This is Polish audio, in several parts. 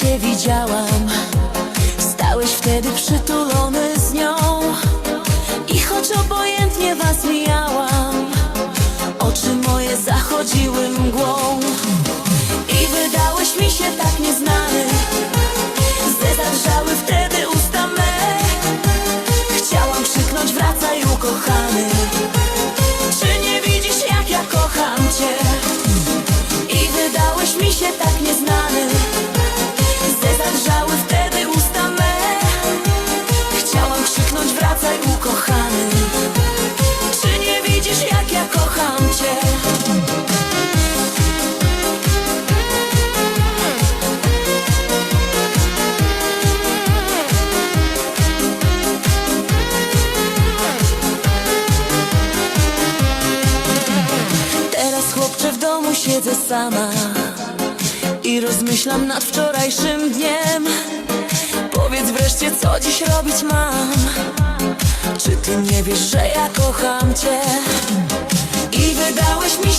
cię widziałam. Stałeś wtedy przytulony z nią. I choć obojętnie was mijałam Oczy moje zachodziły mgłą. I wydałeś mi się tak nieznany. Zezadrżały wtedy usta me. Chciałam krzyknąć wracaj ukochany. Czy nie widzisz jak ja kocham cię sama I rozmyślam nad wczorajszym dniem. Powiedz wreszcie co dziś robić mam. Czy ty nie wiesz, że ja kocham cię? I wydałeś mi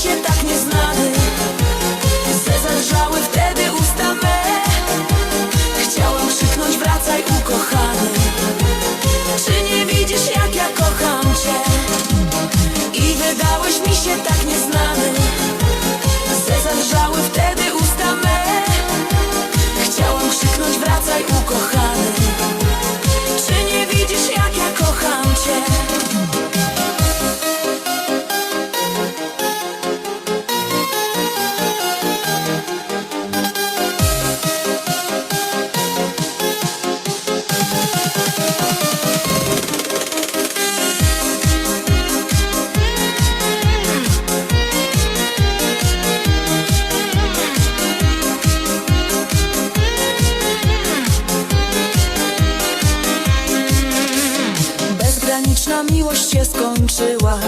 Miłość się skończyła.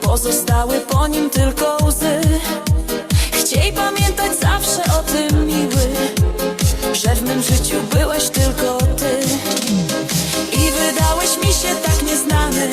Pozostały po nim tylko łzy. Chciej pamiętać zawsze o tym miły Że w mym życiu byłeś tylko ty. I wydałeś mi się tak nieznany.